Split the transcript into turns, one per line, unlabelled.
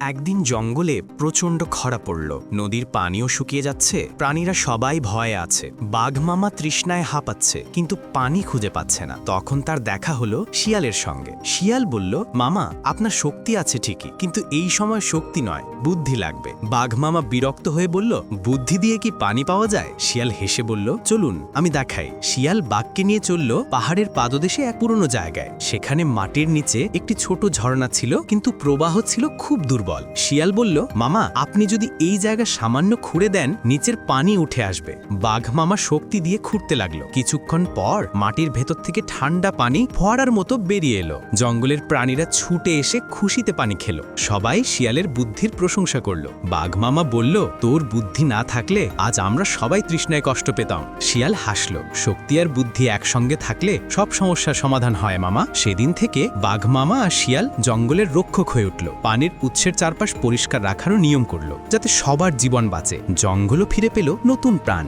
একদিন জঙ্গলে প্রচণ্ড খরা পড়ল। নদীর পানিও শুকিয়ে যাচ্ছে। প্রাণীরা সবাই ভয়ে আছে। বাঘ মামা তৃষ্ণায় হাঁপাচ্ছে, কিন্তু পানি খুঁজে পাচ্ছে না। তখন তার দেখা হলো শিয়ালের সঙ্গে। শিয়াল বলল, মামা, আপনার শক্তি আছে ঠিকই, কিন্তু এই সময় শক্তি নয়, বুদ্ধি লাগবে। বাঘ মামা বিরক্ত হয়ে বলল, বুদ্ধি দিয়ে কি পানি পাওয়া যায়? শিয়াল হেসে বলল, চলুন, আমি দেখাই। শিয়াল বাঘকে নিয়ে চলল পাহাড়ের পাদদেশে এক পুরনো জায়গায়। সেখানে মাটির নিচে একটি ছোট ঝর্ণা ছিল, কিন্তু প্রবাহ ছিল খুব দুর্বল। শিয়াল বলল, মামা, আপনি যদি এই জায়গা সামান্য খুঁড়ে দেন, নিচের পানি উঠে আসবে। বাঘ মামা শক্তি দিয়ে খুঁড়তে লাগল। কিছুক্ষণ পর মাটির ভেতর থেকে ঠান্ডা পানি ফোয়ারার মতো বেরিয়ে এলো। জঙ্গলের প্রাণীরা ছুটে এসে খুশিতে পানি খেলো। সবাই শিয়ালের বুদ্ধির প্রশংসা করল। বাঘ মামা বলল, তোর বুদ্ধি না থাকলে আজ আমরা সবাই তৃষ্ণায় কষ্ট পেতাম। শিয়াল হাসলো। শক্তি আর বুদ্ধি একসঙ্গে থাকলে সব সমস্যার সমাধান হয়, মামা। সেদিন থেকে বাঘ মামা আর শিয়াল জঙ্গলের রক্ষক হয়ে উঠল। পানির উৎসের চারপাশ পরিষ্কার রাখারও নিয়ম করল যাতে সবার জীবন বাঁচে। জঙ্গলও ফিরে পেল নতুন প্রাণ।